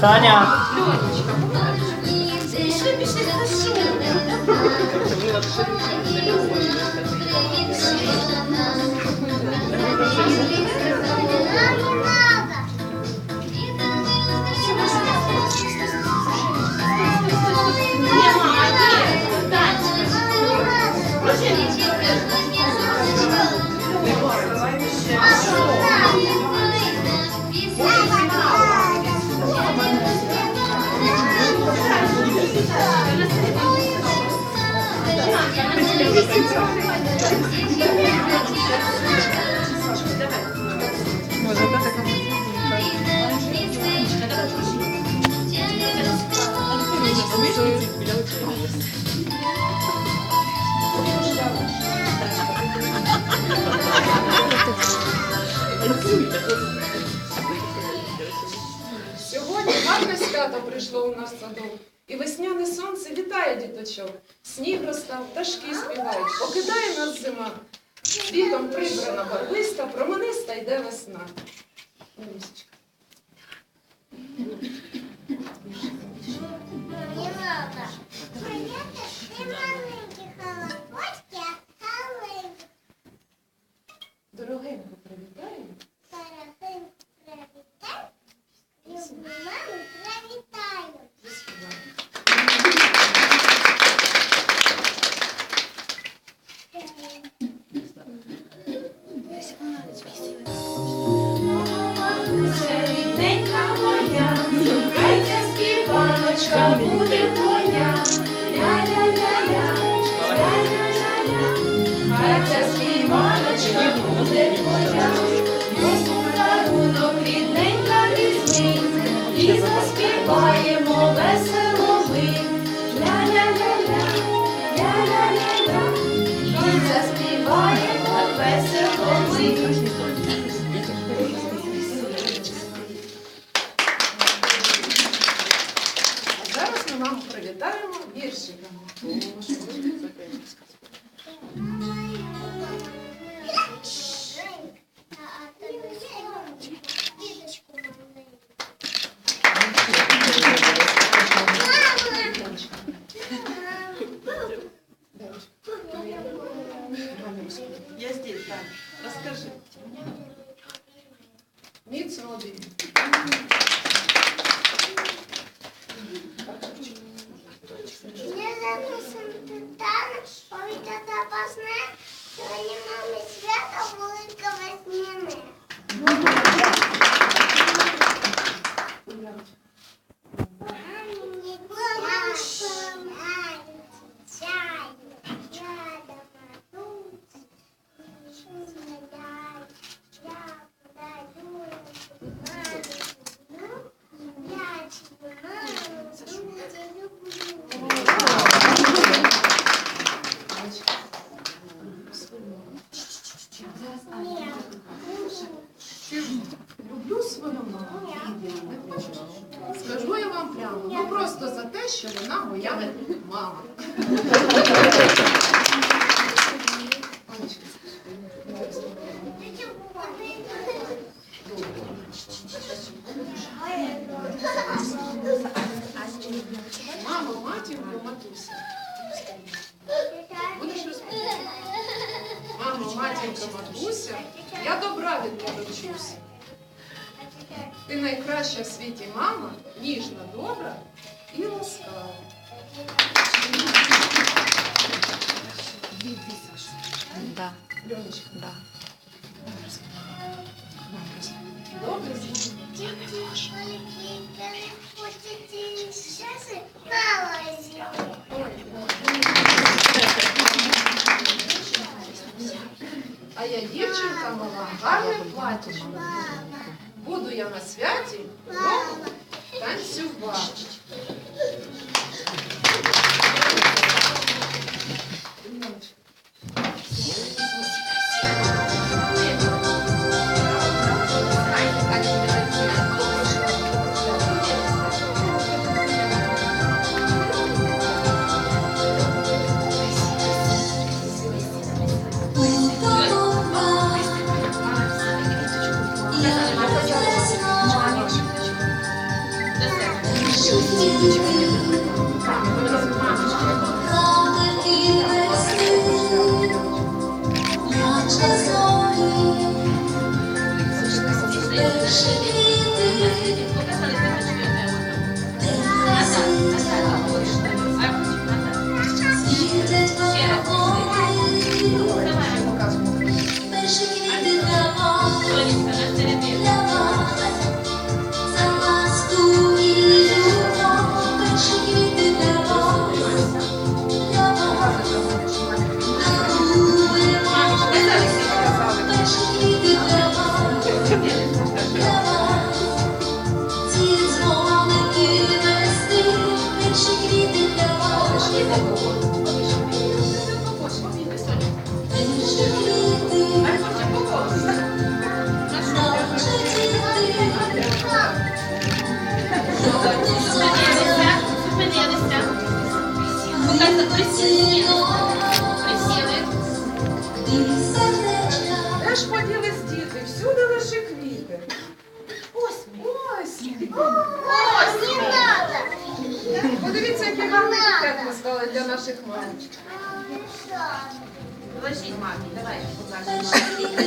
Soalnya. Сьогодні гарне свято прийшло у нас садок. І весняне сонце вітає діточок. Сніг розстав, пташки співають, покидає нас зима. Світом прибрана барвиста, промениста йде весна. Дорогенько співаночка буде твоя. Ля-ля-ля-ля, ля-ля-ля-ля, хай ця співаночка буде твоя. Ось подарунок рідненька візьми, і заспіваємо весело ми. Ля-ля-ля-ля, ля-ля-ля-ля, і заспіваємо весело ми. Маму привітаємо мама. Анечка, матуся. Будеш розповідати? Мамо, матінко, матуся, я добра від. Ти найкраща в світі мама, ніжна, добра і ласкава. Да, Льонечка, да. добре знаю. А я дівчинка мала, гарне платічко. Буду я на святі танцювати. Вообще, маме,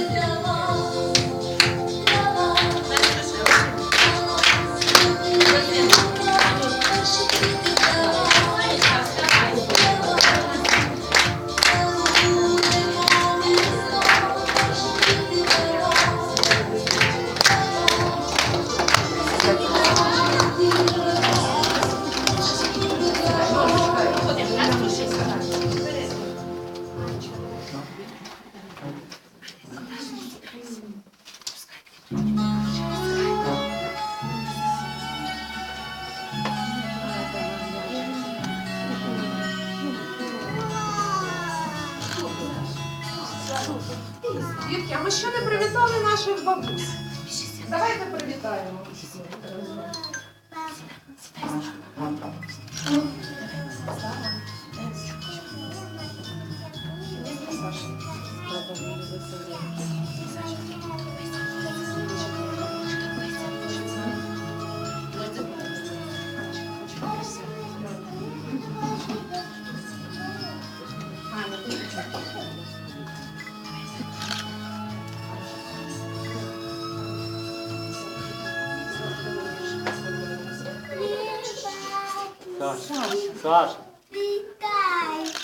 Саша, Саша, Вітай,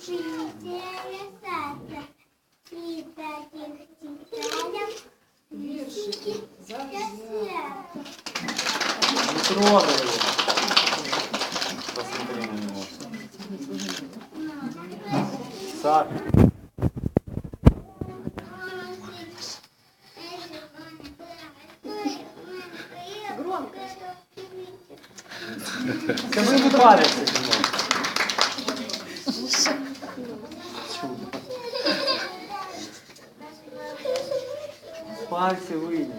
вчителя Саша. І таких вчителям Віршики. для Завзято. свята. не трогай его. Посмотри на него. Саша, Громко. да вы не париться немного. Пальцы вынь.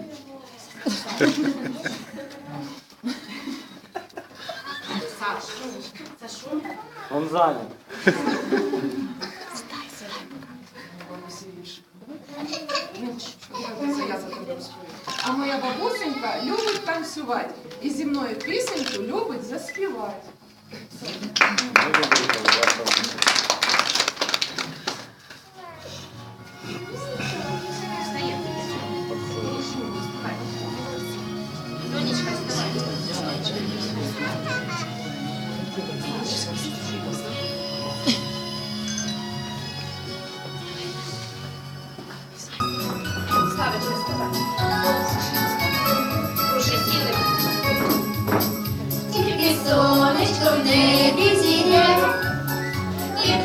Он занят. танцювати і зі мною пісеньку любить заспівати. Ну, добрый, я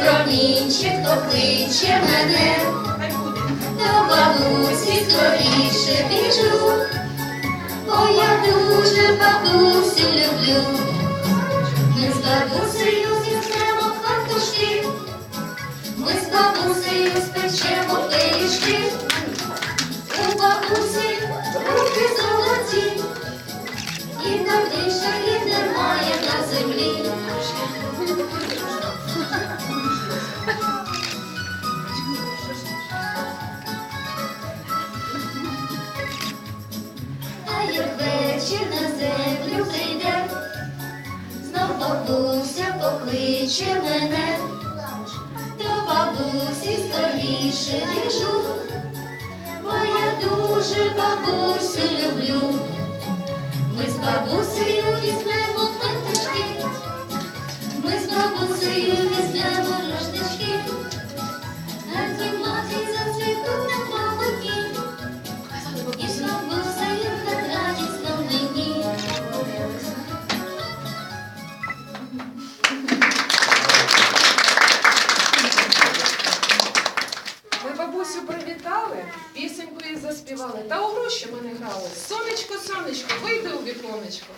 І промінчик покличе мене, до бабусі скоріше біжу, бо я дуже бабусю люблю. Ми з бабусею зіснемо хатушки, ми з бабусею спечемо пиріжки, у бабусі руки золоті. І так більше їх немає на землі. Бабуся покличе мене, до бабусі скоріше біжу, бо я дуже бабусю люблю. Ми з бабусею візьмемо квиточки, ми з бабусею візьмемо рожнички, того, що грали. Сонечко, сонечко, вийди у віконечко.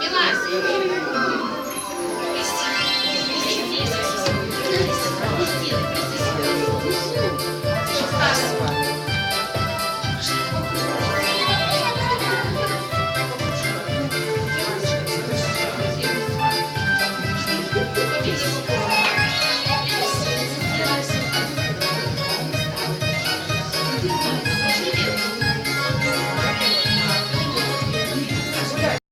Білася.